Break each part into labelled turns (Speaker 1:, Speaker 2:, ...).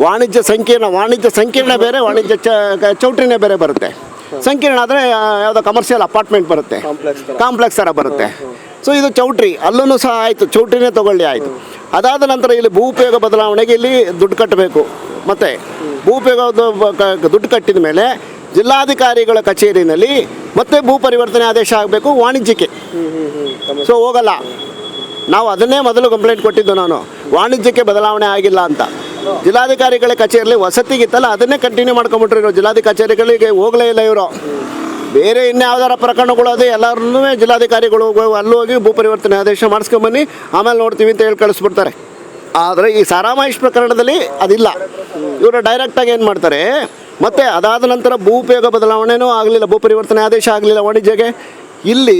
Speaker 1: ವಾಣಿಜ್ಯ ಸಂಕೀರ್ಣ ವಾಣಿಜ್ಯ ಸಂಕೀರ್ಣ ಬೇರೆ ವಾಣಿಜ್ಯ ಚೌಟ್ರಿನೇ ಬೇರೆ ಬರುತ್ತೆ. ಸಂಕೀರ್ಣ ಆದರೆ ಯಾವುದೋ ಕಮರ್ಷಿಯಲ್ ಅಪಾರ್ಟ್ಮೆಂಟ್ ಬರುತ್ತೆ.
Speaker 2: ಕಾಂಪ್ಲೆಕ್ಸ್
Speaker 1: ಥರ ಬರುತ್ತೆ. ಸೊ ಇದು ಚೌಟ್ರಿ. ಅಲ್ಲೂ ಸಹ ಆಯಿತು. ಚೌಟ್ರಿನೇ ತಗೊಳ್ಳಿ ಆಯಿತು. ಅದಾದ ನಂತರ ಇಲ್ಲಿ ಭೂ ಉಪಯೋಗ ಬದಲಾವಣೆಗೆ ಇಲ್ಲಿ ದುಡ್ಡು ಕಟ್ಟಬೇಕು. ಮತ್ತು ಭೂ ಉಪಯೋಗದ ಬ- ದುಡ್ಡು ಕಟ್ಟಿದ ಮೇಲೆ ಜಿಲ್ಲಾಧಿಕಾರಿಗಳ ಕಚೇರಿನಲ್ಲಿ ಮತ್ತೆ ಭೂ ಪರಿವರ್ತನೆ ಆದೇಶ ಆಗಬೇಕು ವಾಣಿಜ್ಯಕ್ಕೆ. ಸೊ ಹೋಗಲ್ಲ. ನಾವು ಅದನ್ನೇ ಮೊದಲು ಕಂಪ್ಲೇಂಟ್ ಕೊಟ್ಟಿದ್ದು ನಾನು. ವಾಣಿಜ್ಯಕ್ಕೆ ಬದಲಾವಣೆ ಆಗಿಲ್ಲ ಅಂತ. ಜಿಲ್ಲಾಧಿಕಾರಿಗಳ ಕಚೇರಿಯಲ್ಲಿ ವಸತಿಗಿತ್ತಲ್ಲ, ಅದನ್ನೇ ಕಂಟಿನ್ಯೂ ಮಾಡ್ಕೊಂಬಿಟ್ರು ಇವರು ಜಿಲ್ಲಾಧಿಕಾರಿ ಕಚೇರಿಗಳಿಗೆ ಹೋಗಲೇ ಇಲ್ಲ ಇವರು. ಬೇರೆ ಇನ್ಯಾವ್ದಾರ ಪ್ರಕರಣಗಳು ಅದೇ, ಎಲ್ಲರನ್ನೂ ಜಿಲ್ಲಾಧಿಕಾರಿಗಳು ಅಲ್ಲಿ ಹೋಗಿ ಭೂ ಪರಿವರ್ತನೆ ಆದೇಶ ಮಾಡಿಸ್ಕೊಂಬನ್ನಿ, ಆಮೇಲೆ ನೋಡ್ತೀವಿ ಅಂತ ಹೇಳಿ ಕಳಿಸ್ಬಿಡ್ತಾರೆ. ಆದರೆ ಈ ಸಾರಾಮಹೇಶ್ ಪ್ರಕರಣದಲ್ಲಿ ಅದಿಲ್ಲ. ಇವರು ಡೈರೆಕ್ಟಾಗಿ ಏನು ಮಾಡ್ತಾರೆ, ಮತ್ತು ಅದಾದ ನಂತರ ಭೂ ಉಪಯೋಗ ಬದಲಾವಣೆನೂ ಆಗಲಿಲ್ಲ, ಭೂ ಪರಿವರ್ತನೆ ಆದೇಶ ಆಗಲಿಲ್ಲ ವಾಣಿಜ್ಯಕ್ಕೆ. ಇಲ್ಲಿ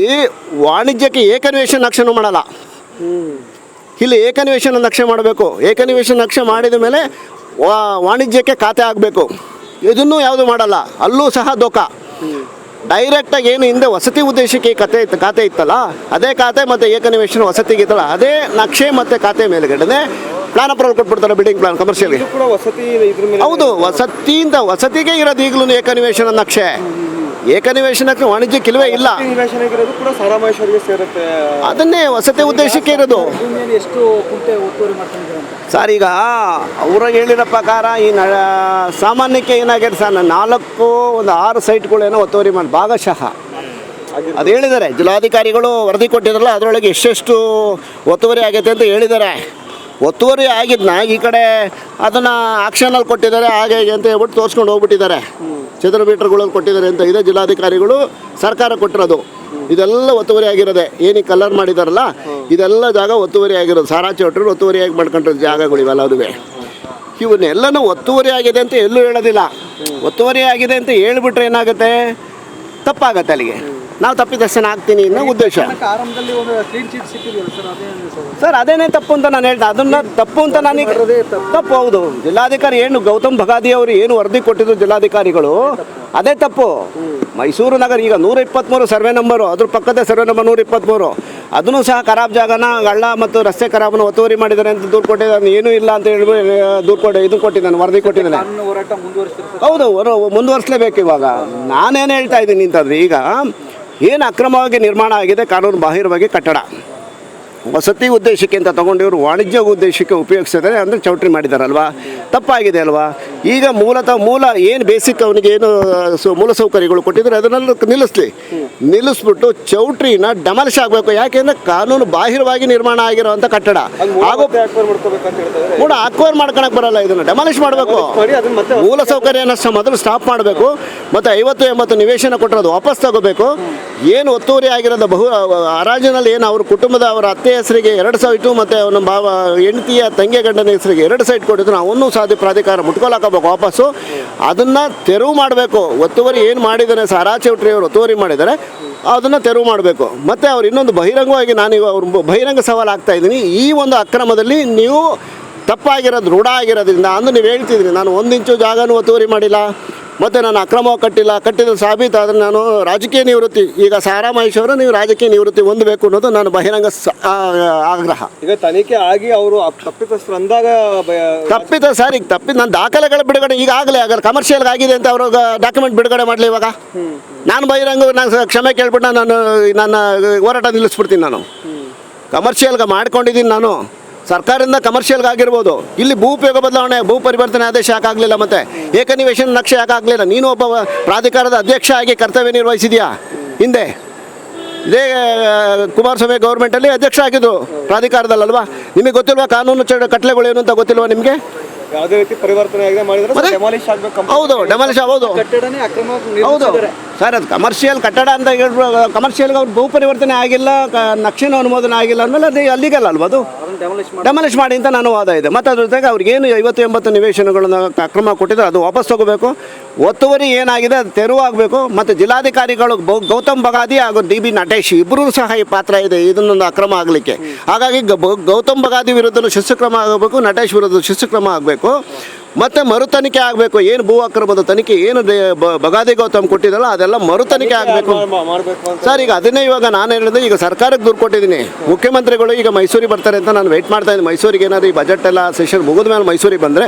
Speaker 1: ವಾಣಿಜ್ಯಕ್ಕೆ ಏಕನಿವೇಶನ ನಕ್ಷೆನೂ ಮಾಡಲ್ಲ. ಇಲ್ಲಿ ಏಕನಿವೇಶನ ನಕ್ಷೆ ಮಾಡಬೇಕು. ಏಕನಿವೇಶನ ನಕ್ಷೆ ಮಾಡಿದ ಮೇಲೆ ವಾಣಿಜ್ಯಕ್ಕೆ ಖಾತೆ ಆಗಬೇಕು ಇದನ್ನು ಯಾವುದು ಮಾಡಲ್ಲ ಅಲ್ಲೂ ಸಹ ದೋಖ. ಡೈರೆಕ್ಟಾಗಿ ಏನು ಹಿಂದೆ ವಸತಿ ಉದ್ದೇಶಕ್ಕೆ ಕತೆ ಇತ್ತು ಖಾತೆ ಇತ್ತಲ್ಲ ಅದೇ ಖಾತೆ ಮತ್ತು ಏಕನಿವೇಶನ ವಸತಿಗೆ ಇತ್ತಲ್ಲ ಅದೇ ನಕ್ಷೆ ಮತ್ತು ಖಾತೆ ಮೇಲುಗಡೆ ಪ್ಲಾನ್ ಅಪ್ರೂವಲ್ ಕೊಟ್ಬಿಡ್ತಾರೆ ಬಿಲ್ಡಿಂಗ್ ಪ್ಲಾನ್ ಕಮರ್ಷಿಯಲ್ಗೆ ಹೌದು ವಸತಿಯಿಂದ ವಸತಿಗೆ ಇರೋದು ಈಗಲೂ ಏಕನಿವೇಶನ ನಕ್ಷೆ. ಏಕನಿವೇಶನಕ್ಕೆ ವಾಣಿಜ್ಯಕ್ಕೆ ಕೆಲವೇ ಇಲ್ಲ. ಅದನ್ನೇ ವಸತಿ ಉದ್ದೇಶಕ್ಕೆ ಇರೋದು. ಸರ್ ಈಗ ಅವ್ರಾಗ ಹೇಳಿರೋ ಪ್ರಕಾರ ಈ ನ ಸಾಮಾನ್ಯಕ್ಕೆ ಏನಾಗಿದೆ ಸರ್ ನಾಲ್ಕು ಒಂದು ಆರು ಸೈಟ್ಗಳೇನೋ ಒತ್ತುವರಿ ಮಾಡಿ ಭಾಗಶಃ. ಅದು ಹೇಳಿದ್ದಾರೆ. ಜಿಲ್ಲಾಧಿಕಾರಿಗಳು ವರದಿ ಕೊಟ್ಟಿದ್ರಲ್ಲ ಅದರೊಳಗೆ ಎಷ್ಟೆಷ್ಟು ಒತ್ತುವರಿ ಆಗೈತೆ ಅಂತ ಹೇಳಿದ್ದಾರೆ. ಒತ್ತುವರಿ ಆಗಿದ್ನ ಈ ಕಡೆ ಅದನ್ನು ಆಕ್ಷನಲ್ಲಿ ಕೊಟ್ಟಿದ್ದಾರೆ ಹಾಗೆ ಹೀಗೆ ಅಂತ ಹೇಳ್ಬಿಟ್ಟು ತೋರಿಸ್ಕೊಂಡು ಹೋಗ್ಬಿಟ್ಟಿದ್ದಾರೆ. ಚದರ ಮೀಟರ್ಗಳಲ್ಲಿ ಕೊಟ್ಟಿದ್ದಾರೆ ಅಂತ ಇದೆ ಜಿಲ್ಲಾಧಿಕಾರಿಗಳು ಸರ್ಕಾರ ಕೊಟ್ಟಿರೋದು. ಇದೆಲ್ಲ ಒತ್ತುವರಿ ಆಗಿರೋದೆ. ಏನೀಗ ಕಲರ್ ಮಾಡಿದಾರಲ್ಲ, ಇದೆಲ್ಲ ಜಾಗ ಒತ್ತುವರಿ ಆಗಿರೋದು. ಸಾರಾ ಚೌಟ್ರಿ ಒತ್ತುವರಿಯಾಗಿ ಮಾಡ್ಕೊಂಡಿರೋ ಜಾಗಗಳು ಇವೆಲ್ಲ ಅದುವೆ. ಇವನ್ನೆಲ್ಲನೂ ಒತ್ತುವರಿ ಆಗಿದೆ ಅಂತ ಎಲ್ಲೂ ಹೇಳೋದಿಲ್ಲ. ಒತ್ತುವರಿ ಆಗಿದೆ ಅಂತ ಹೇಳ್ಬಿಟ್ರೆ ಏನಾಗುತ್ತೆ? ತಪ್ಪಾಗತ್ತೆ ಅಲ್ಲಿಗೆ. ನಾವು ತಪ್ಪಿದರ್ಶನ ಆಗ್ತೀನಿ ಅನ್ನೋ ಉದ್ದೇಶ.
Speaker 3: ಸರ್ ಅದೇನು
Speaker 1: ತಪ್ಪು ಅಂತ ನಾನು ಹೇಳ್ದೆ. ಅದನ್ನ ತಪ್ಪು ಅಂತ ನನಗೆ ತಪ್ಪು. ಹೌದು. ಜಿಲ್ಲಾಧಿಕಾರಿ ಏನು ಗೌತಮ್ ಬಗಾದಿ ಅವರು ಏನು ವರದಿ ಕೊಟ್ಟಿದ್ರು ಜಿಲ್ಲಾಧಿಕಾರಿಗಳು ಅದೇ ತಪ್ಪು. ಮೈಸೂರು ನಗರ ಈಗ ನೂರ ಇಪ್ಪತ್ತ್ಮೂರು ಸರ್ವೆ ನಂಬರು ಅದ್ರ ಪಕ್ಕದ ಸರ್ವೆ ನಂಬರ್ ನೂರ ಇಪ್ಪತ್ತ್ಮೂರು ಅದನ್ನು ಸಹ ಖರಾಬ್ ಜಾಗನ ಹಳ್ಳ ಮತ್ತು ರಸ್ತೆ ಖರಾಬನ್ನು ಒತ್ತುವರಿ ಮಾಡಿದ್ದಾರೆ ಅಂತ ದೂರು ಕೊಟ್ಟಿದ್ದಾನೆ ಏನೂ ಇಲ್ಲ ಅಂತ ಹೇಳಿ ದೂರು ಕೊಟ್ಟು ಇದು ಕೊಟ್ಟಿದ್ದಾನೆ ವರದಿ ಕೊಟ್ಟಿದ್ದಾನೆ. ಹೌದು ಮುಂದುವರಿಸಲೇಬೇಕು ಇವಾಗ. ನಾನೇನು ಹೇಳ್ತಾ ಇದ್ದೀನಿ ಅಂತಂದ್ರೆ ಈಗ ಏನು ಅಕ್ರಮವಾಗಿ ನಿರ್ಮಾಣ ಆಗಿದೆ ಕಾನೂನು ಬಾಹಿರವಾಗಿ ಕಟ್ಟಡ. ವಸತಿ ಉದ್ದೇಶಕ್ಕೆ ಅಂತ ತಗೊಂಡಿವರು ವಾಣಿಜ್ಯ ಉದ್ದೇಶಕ್ಕೆ ಉಪಯೋಗಿಸಿದರೆ ಅಂದರೆ ಚೌಟ್ರಿ ಮಾಡಿದಾರಲ್ವಾ? ತಪ್ಪಾಗಿದೆ ಅಲ್ವಾ? ಈಗ ಮೂಲತಃ ಮೂಲ ಏನು ಬೇಸಿಕ್ ಅವನಿಗೆ ಏನು ಮೂಲ ಸೌಕರ್ಯಗಳು ಕೊಟ್ಟಿದ್ರೆ ಅದನ್ನೆಲ್ಲ ನಿಲ್ಲಿಸ್ಲಿ. ನಿಲ್ಲಿಸ್ಬಿಟ್ಟು ಚೌಟ್ರಿನ ಡಮಾಲಿಶ್ ಆಗಬೇಕು. ಯಾಕೆಂದ್ರೆ ಕಾನೂನು ಬಾಹಿರವಾಗಿ ನಿರ್ಮಾಣ ಆಗಿರುವಂಥ ಕಟ್ಟಡ. ಹಾಗೂ ಕೂಡ ಅಕ್ವೈರ್ ಮಾಡ್ಕೊಳಕ್ ಬರಲ್ಲ ಇದನ್ನು. ಡಮಾಲಿಷ್ ಮಾಡಬೇಕು. ಮೂಲ ಸೌಕರ್ಯನ ಮೊದಲು ಸ್ಟಾಪ್ ಮಾಡಬೇಕು. ಮತ್ತು ಐವತ್ತು ಎಂಬತ್ತು ನಿವೇಶನ ಕೊಟ್ಟಿರೋದು ವಾಪಸ್ ತಗೋಬೇಕು. ಏನು ಒತ್ತುವರಿ ಆಗಿರೋದು ಬಹು ಹರಾಜಿನಲ್ಲಿ ಏನು ಅವ್ರ ಕುಟುಂಬದ ಅವರ ಅತ್ತೆ ಹೆಸರಿಗೆ ಎರಡು ಸೈಟು ಮತ್ತು ಅವನ ಭಾವ, ಹೆಂಡತಿಯ ತಂಗಿ ಗಂಡನ ಹೆಸರಿಗೆ ಎರಡು ಸೈಟ್ ಕೊಟ್ಟಿದ್ರು. ಅವನ್ನೂ ಸಾಧ್ಯ ಪ್ರಾಧಿಕಾರ ಮುಟ್ಕೊಳಕಬೇಕು ವಾಪಸ್ಸು. ಅದನ್ನು ತೆರವು ಮಾಡಬೇಕು. ಒತ್ತುವರಿ ಏನು ಮಾಡಿದ್ದಾನೆ ಸಾರಾ ಚೌಟ್ರಿ ಅವರು ಒತ್ತುವರಿ ಮಾಡಿದ್ದಾರೆ. ಅದನ್ನು ತೆರವು ಮಾಡಬೇಕು. ಮತ್ತು ಅವ್ರು ಇನ್ನೊಂದು ಬಹಿರಂಗವಾಗಿ ನಾನೀಗ ಅವ್ರ ಬಹಿರಂಗ ಸವಾಲು ಆಗ್ತಾ ಇದ್ದೀನಿ. ಈ ಒಂದು ಅಕ್ರಮದಲ್ಲಿ ನೀವು ತಪ್ಪಾಗಿರೋದು ರೂಢ ಆಗಿರೋದ್ರಿಂದ ಅಂದು ನೀವು ಹೇಳ್ತಿದ್ರಿ ನಾನು ಒಂದು ಇಂಚು ಜಾಗನೂ ಒತ್ತುವರಿ ಮಾಡಿಲ್ಲ ಮತ್ತು ನಾನು ಅಕ್ರಮವಾಗಿ ಕಟ್ಟಿಲ್ಲ ಕಟ್ಟಿದ ಸಾಬೀತಾದರೆ ನಾನು ರಾಜಕೀಯ ನಿವೃತ್ತಿ ಈಗ ಸಾರಾ ಮಹೇಶ್ ಅವರು ನೀವು ರಾಜಕೀಯ ನಿವೃತ್ತಿ ಹೊಂದಬೇಕು ಅನ್ನೋದು ನಾನು ಬಹಿರಂಗ ಸ- ಆಗ್ರಹ.
Speaker 2: ಈಗ ತನಿಖೆ ಆಗಿ ಅವರು ತಪ್ಪಿತಸ್ಥರು ಅಂದಾಗ
Speaker 1: ತಪ್ಪಿತ ಸರ್ ಈಗ ತಪ್ಪಿದ ನಾನು ದಾಖಲೆಗಳ ಬಿಡುಗಡೆ ಈಗ ಆಗಲೇ ಆಗಲ್ಲ ಕಮರ್ಷಿಯಲ್ ಆಗಿದೆ ಅಂತ ಅವರು ಡಾಕ್ಯುಮೆಂಟ್ ಬಿಡುಗಡೆ ಮಾಡಲಿ ಇವಾಗ. ನಾನು ಬಹಿರಂಗ ನಾನು ಕ್ಷಮೆ ಕೇಳ್ಬಿಟ್ಟು ನಾನು ನನ್ನ ಹೋರಾಟ ನಿಲ್ಲಿಸ್ಬಿಡ್ತೀನಿ ನಾನು. ಕಮರ್ಷಿಯಲ್ಗೆ ಮಾಡ್ಕೊಂಡಿದ್ದೀನಿ ನಾನು. ಸರ್ಕಾರದಿಂದ ಕಮರ್ಷಿಯಲ್ಗೆ ಆಗಿರ್ಬೋದು. ಇಲ್ಲಿ ಭೂ ಉಪಯೋಗ ಬದಲಾವಣೆ ಭೂ ಪರಿವರ್ತನೆ ಆದೇಶ ಯಾಕಾಗಲಿಲ್ಲ ಮತ್ತೆ? ಏಕನಿವೇಶನ ನಕ್ಷೆ ಯಾಕಾಗಲಿಲ್ಲ ನೀನು ಒಬ್ಬ ಪ್ರಾಧಿಕಾರದ ಅಧ್ಯಕ್ಷ ಆಗಿ ಕರ್ತವ್ಯ ನಿರ್ವಹಿಸಿದೆಯಾ? ಹಿಂದೆ. ಇದೇ ಕುಮಾರಸ್ವಾಮಿ ಗೌರ್ಮೆಂಟಲ್ಲಿ ಅಧ್ಯಕ್ಷ ಆಗಿದ್ರು ಪ್ರಾಧಿಕಾರದಲ್ಲಲ್ವಾ? ನಿಮಗೆ ಗೊತ್ತಿಲ್ವಾ ಕಾನೂನು ಚ ಕಟ್ಲೆಗಳು ಏನು ಅಂತ ಗೊತ್ತಿಲ್ವಾ ನಿಮಗೆ?
Speaker 2: ಯಾವುದೇ ರೀತಿ ಪರಿವರ್ತನೆ ಆಗಿದೆ ಮಾಡಿದ್ರೆ
Speaker 1: ಹೌದು ಡೆಮಾಲಿಶ್ ಹೌದು. ಹೌದು ಸರ್ ಅದು ಕಮರ್ಷಿಯಲ್ ಕಟ್ಟಡ ಅಂತ ಹೇಳಿ ಕಮರ್ಷಿಯಲ್ಗೆ ಅವ್ರು ಭೂ ಪರಿವರ್ತನೆ ಆಗಿಲ್ಲ ನಕ್ಷಣ ನಕ್ಷೆನೂ ಅನುಮೋದನೆ ಆಗಿಲ್ಲ ಅಂದಮೇಲೆ ಅದು ಅಲ್ಲಿಗಲ್ಲ ಅಲ್ವಾ ಅದು?
Speaker 3: ಡೆಮಾಲಿಷ್ ಮಾಡಿ.
Speaker 1: ಅಂತ ನಾನು ವಾದ ಇದೆ. ಮತ್ತು ಅದ್ರ ಜೊತೆಗೆ ಅವ್ರಿಗೇನು ಐವತ್ತು ಎಂಬತ್ತು ನಿವೇಶನಗಳನ್ನು ಅಕ್ರಮ ಕೊಟ್ಟಿದ್ರು ಅದು ವಾಪಸ್ ತಗೋಬೇಕು. ಒತ್ತುವರಿ ಏನಾಗಿದೆ ಅದು ತೆರವಾಗಬೇಕು ಮತ್ತು ಜಿಲ್ಲಾಧಿಕಾರಿಗಳು ಗೌತಮ್ ಬಗಾದಿ ಹಾಗೂ ಡಿ ಬಿ ನಟೇಶ್ ಇಬ್ಬರೂ ಸಹ ಈ ಪಾತ್ರ ಇದೆ. ಇದನ್ನೊಂದು ಅಕ್ರಮ ಆಗಲಿಕ್ಕೆ. ಹಾಗಾಗಿ ಗೌತಮ್ ಬಗಾದಿ ವಿರುದ್ಧ ಶಿಸ್ತು ಕ್ರಮ ಆಗಬೇಕು ನಟೇಶ್ ವಿರುದ್ಧ ಶಿಸ್ತು ಕ್ರಮ ಆಗಬೇಕು. ಮತ್ತೆ ಮರು ತನಿಖೆ ಆಗಬೇಕು. ಏನು ಭೂ ಅಕ್ರಮದ ತನಿಖೆ ಏನು ಬಗಾದಿ ಗೌತಮ್ ಕೊಟ್ಟಿದ್ದಲ್ಲ ಅದೆಲ್ಲ ಮರು ತನಿಖೆ ಆಗಬೇಕು. ಸರ್ ಈಗ ಅದನ್ನೇ ಇವಾಗ ನಾನು ಹೇಳಿದೆ ಈಗ ಸರ್ಕಾರಕ್ಕೆ ದೂರು ಕೊಟ್ಟಿದ್ದೀನಿ. ಮುಖ್ಯಮಂತ್ರಿಗಳು ಈಗ ಮೈಸೂರಿಗೆ ಬರ್ತಾರೆ ಅಂತ ನಾನು ವೆಯ್ಟ್ ಮಾಡ್ತಾ ಇದ್ದೀನಿ. ಮೈಸೂರಿಗೆ ಏನಾದ್ರು ಈ ಬಜೆಟ್ ಎಲ್ಲ ಸೆಷನ್ ಮುಗಿದ ಮೇಲೆ ಮೈಸೂರಿಗೆ ಬಂದರೆ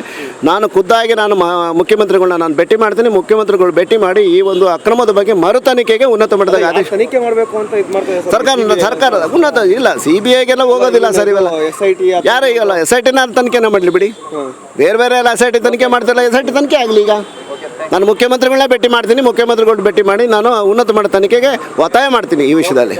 Speaker 1: ನಾನು ಖುದ್ದಾಗಿ ನಾನು ಮುಖ್ಯಮಂತ್ರಿಗಳನ್ನ ನಾನು ಭೇಟಿ ಮಾಡ್ತೀನಿ. ಮುಖ್ಯಮಂತ್ರಿಗಳು ಭೇಟಿ ಮಾಡಿ ಈ ಒಂದು ಅಕ್ರಮದ ಬಗ್ಗೆ ಮರು ತನಿಖೆಗೆ ಉನ್ನತ ಮಟ್ಟದ ಆದೇಶ
Speaker 2: ತನಿಖೆ ಮಾಡಬೇಕು ಅಂತ
Speaker 1: ಸರ್ಕಾರ ಸರ್ಕಾರ ಉನ್ನತ ಇಲ್ಲ ಸಿ ಬಿ ಐಗೆಲ್ಲ ಹೋಗೋದಿಲ್ಲ ಸರ್ ಇವೆಲ್ಲ.
Speaker 2: ಯಾರೇ ಟಿ
Speaker 1: ಈಗಲ್ಲ ಎಸ್ ಐ ಟಿನ ತನಿಖೆನ ಮಾಡಲಿ ಬಿಡಿ. ಬೇರೆ ಬೇರೆ ಎಲ್ಲ ಎಸ್ ಐ ಟಿ ತನಿಖೆ ಮಾಡ್ತಿಲ್ಲ ಎಸ್ ತನಿಖೆ ಆಗಲಿ ಈಗ. ನಾನು ಮುಖ್ಯಮಂತ್ರಿಗಳನ್ನ ಭೇಟಿ ಮಾಡ್ತೀನಿ ಮುಖ್ಯಮಂತ್ರಿಗಳು ಭೇಟಿ ಮಾಡಿ ನಾನು ಉನ್ನತ ಮಟ್ಟ ತನಿಖೆಗೆ ಒತ್ತಾಯ ಮಾಡ್ತೀನಿ ಈ ವಿಷಯದಲ್ಲಿ.